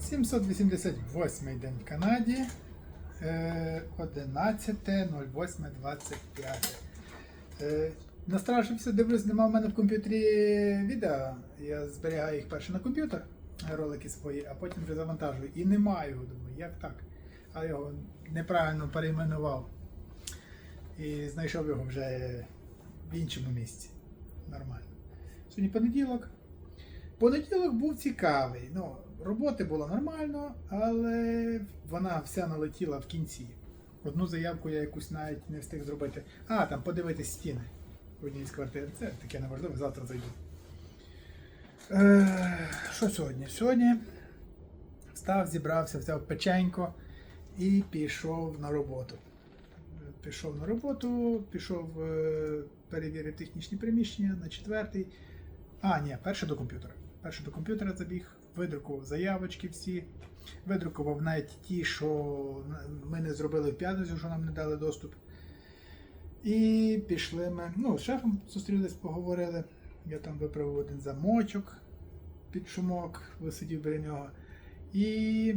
788 день в Канаді. Е, 11.08.25. Е, Настрашився, дивлюсь, нема в мене в комп'ютері відео. Я зберігаю їх перше на комп'ютер, ролики свої, а потім вже завантажую. І немає його, думаю, як так? А його неправильно перейменував. І знайшов його вже в іншому місці. Нормально. Сьогодні понеділок. Понеділок був цікавий. Ну, роботи було нормально, але вона вся налетіла в кінці. Одну заявку я якусь навіть не встиг зробити. А, там подивитись стіни в одній з квартир. Це таке неважливо, завтра зайду. Е, що сьогодні? Сьогодні встав, зібрався, взяв печенько і пішов на роботу. Пішов на роботу, пішов е, перевірив технічні приміщення на четвертий. А, ні, перше до комп'ютера. Перше до комп'ютера забіг, видрукував заявочки всі, видрукував навіть ті, що ми не зробили в п'ятницю, що нам не дали доступ. І пішли ми. Ну, з шефом зустрілись, поговорили. Я там виправив один замочок під шумок, висидів біля нього. І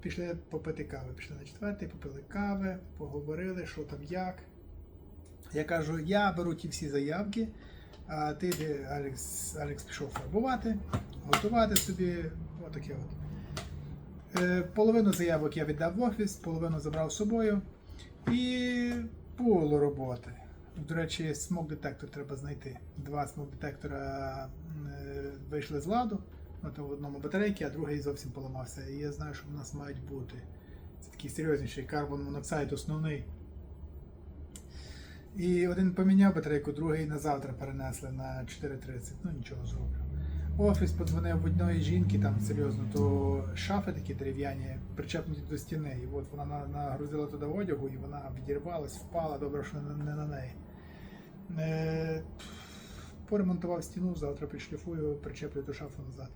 пішли попити кави. Пішли на четвертий, попили кави, поговорили, що там як. Я кажу, я беру ті всі заявки, а ти, Алекс, Алекс пішов фарбувати, готувати собі. Отаке от. Е, половину заявок я віддав в офіс, половину забрав з собою. І було роботи. До речі, смок-детектор треба знайти. Два смок-детектора е, вийшли з ладу. От в одному батарейки, а другий зовсім поламався. І я знаю, що в нас мають бути. Це такий серйозніший карбон моноксид основний. І один поміняв батарейку, другий на завтра перенесли на 4.30. Ну нічого зроблю. Офіс подзвонив в одної жінки, там серйозно, то шафи такі дерев'яні, причепнуті до стіни. І от вона нагрузила туди одягу і вона відірвалась, впала, добре, що не, на неї. Е, поремонтував стіну, завтра підшліфую, причеплю ту шафу назад.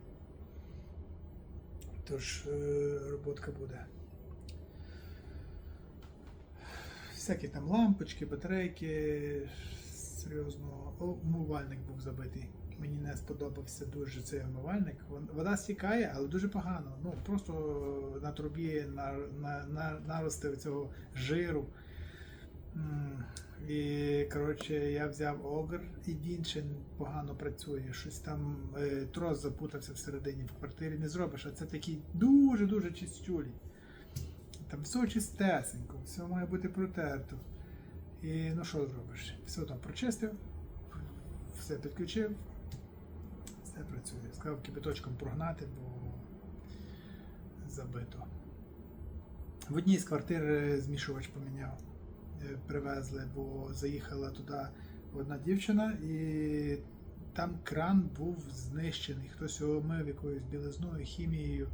Тож е, роботка буде. Всякі там лампочки, батарейки. Серйозно, умивальник був забитий. Мені не сподобався дуже цей умивальник. Вода стікає, але дуже погано. Ну просто на трубі на, на, на, нарости цього жиру. І коротше, я взяв огр, і він ще погано працює. Щось там е, трос запутався всередині в квартирі. Не зробиш, а це такі дуже-дуже чистюлі. Там все чистесенько, все має бути протерто. І ну що зробиш? Все там прочистив, все підключив, все працює. Сказав кипяточком прогнати, бо забито. В одній з квартир е, змішувач поміняв, е, привезли, бо заїхала туди одна дівчина і там кран був знищений. Хтось його мив якоюсь білизною, хімією,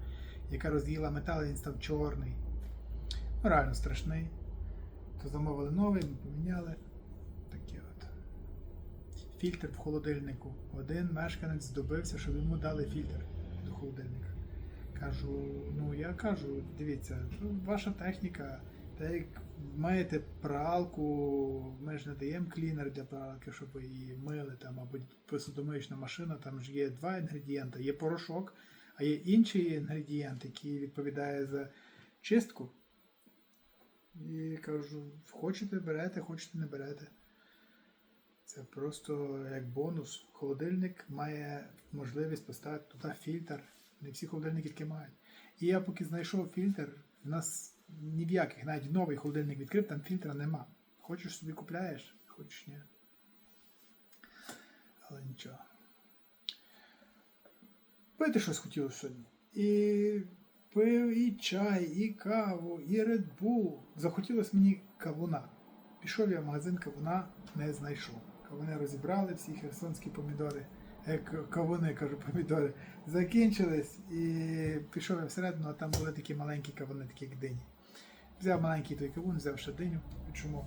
яка роз'їла метал, і він став чорний. Ну, реально страшний. То замовили новий, ми поміняли. Таке от. Фільтр в холодильнику. Один мешканець добився, щоб йому дали фільтр до холодильника. Кажу, ну я кажу, дивіться, ну, ваша техніка, та як маєте пралку, ми ж не даємо клінер для пралки, щоб її мили там, або посудомиючна машина, там ж є два інгредієнти. Є порошок, а є інший інгредієнт, який відповідає за чистку. І кажу, хочете берете, хочете не берете. Це просто як бонус. Холодильник має можливість поставити туди фільтр. Не всі холодильники таке мають. І я поки знайшов фільтр, в нас ні в яких, навіть новий холодильник відкрив, там фільтра нема. Хочеш собі купляєш, хочеш ні. Але нічого. Пити щось хотілося сьогодні. І пив і чай, і каву, і Bull. Захотілося мені кавуна. Пішов я в магазин кавуна, не знайшов. Кавуни розібрали, всі херсонські помідори, е, кавуни, кажу, помідори, закінчились. І пішов я всередину, а там були такі маленькі кавуни, такі як дині. Взяв маленький той кавун, взяв ще диню, підшумов.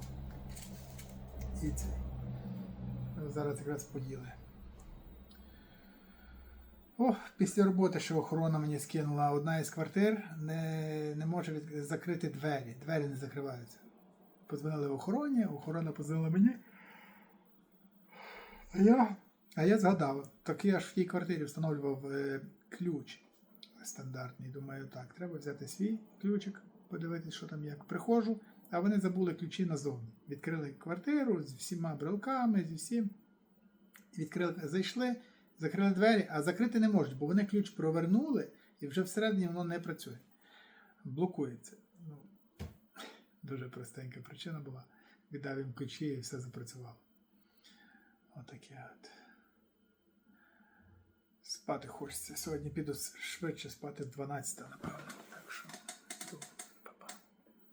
І. Ну, Зараз якраз поїли. О, після роботи, що охорона мені скинула, одна із квартир не, не може від... закрити двері. Двері не закриваються. Подзвонили в охороні, охорона подзвонила мені. А я, а я згадав, так я ж в тій квартирі встановлював е, ключ стандартний. Думаю, так, треба взяти свій ключик, подивитися, що там як. Приходжу, а вони забули ключі назовні. Відкрили квартиру з всіма брелками, зі всім. Відкрили, зайшли, закрили двері, а закрити не можуть, бо вони ключ провернули і вже всередині воно не працює. Блокується. Ну, дуже простенька причина була. Віддав їм ключі і все запрацювало. Отаке от. Спати хочеться. Сьогодні піду швидше спати в 12, напевно.